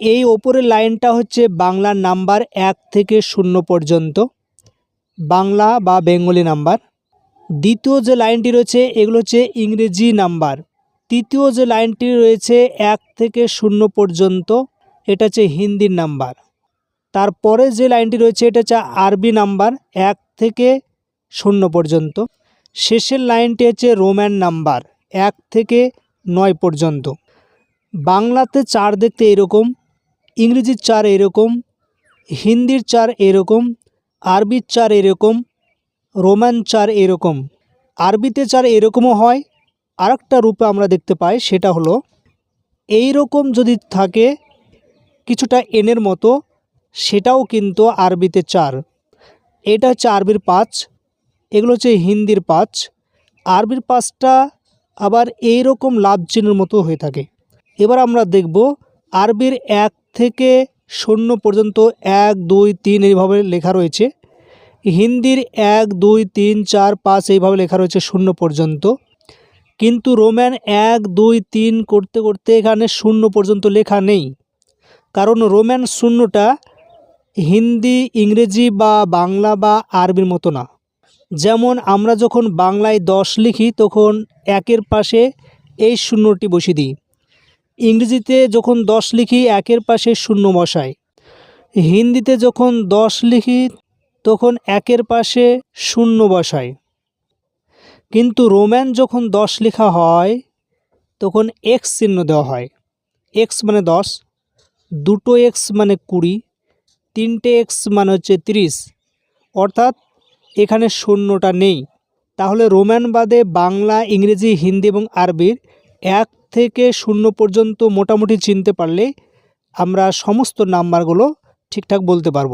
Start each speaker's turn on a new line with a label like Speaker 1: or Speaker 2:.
Speaker 1: এই ওপরের লাইনটা হচ্ছে বাংলার নাম্বার এক থেকে শূন্য পর্যন্ত, বাংলা বা বেঙ্গলি নাম্বার। দ্বিতীয় যে লাইনটি রয়েছে, এগুলো হচ্ছে ইংরেজি নাম্বার। তৃতীয় যে লাইনটি রয়েছে এক থেকে শূন্য পর্যন্ত, এটা হচ্ছে হিন্দির নাম্বার। তারপরে যে লাইনটি রয়েছে, এটা হচ্ছে আরবি নাম্বার, এক থেকে শূন্য পর্যন্ত। শেষের লাইনটি হচ্ছে রোম্যান নাম্বার, এক থেকে নয় পর্যন্ত। বাংলাতে চার দেখতে এরকম। ইংরেজির চার এরকম, হিন্দির চার এরকম, আরবির চার এরকম, রোমান চার এরকম। আরবিতে চার এরকমও হয়, আরেকটা রূপে আমরা দেখতে পাই, সেটা হলো এই রকম যদি থাকে কিছুটা এনের মতো, সেটাও কিন্তু আরবিতে চার। এটা হচ্ছে আরবির পাঁচ, এগুলো হচ্ছে হিন্দির পাঁচ। আরবির পাঁচটা আবার এই রকম লাভ চিহ্নের মতো হয়ে থাকে। এবার আমরা দেখব আরবির এক থেকে শূন্য পর্যন্ত এক, দুই, তিন এইভাবে লেখা রয়েছে। হিন্দির এক, দুই, তিন, চার, পাঁচ এইভাবে লেখা রয়েছে শূন্য পর্যন্ত। কিন্তু রোম্যান এক, দুই, তিন করতে করতে এখানে শূন্য পর্যন্ত লেখা নেই। কারণ রোম্যান শূন্যটা হিন্দি, ইংরেজি বা বাংলা বা আরবির মতো না। যেমন আমরা যখন বাংলায় দশ লিখি, তখন একের পাশে এই শূন্যটি বসিয়ে দিই। ইংরেজিতে যখন দশ লিখি, একের পাশে শূন্য বসাই। হিন্দিতে যখন দশ লিখি, তখন একের পাশে শূন্য বসাই। কিন্তু রোম্যান যখন দশ লেখা হয়, তখন এক্স চিহ্ন দেওয়া হয়। এক্স মানে দশ, দুটো এক্স মানে কুড়ি, তিনটে এক্স মানে হচ্ছে তিরিশ। অর্থাৎ এখানে শূন্যটা নেই। তাহলে রোমান বাদে বাংলা, ইংরেজি, হিন্দি এবং আরবির এক থেকে শূন্য পর্যন্ত মোটামুটি চিনতে পারলে আমরা সমস্ত নাম্বারগুলো ঠিকঠাক বলতে পারব।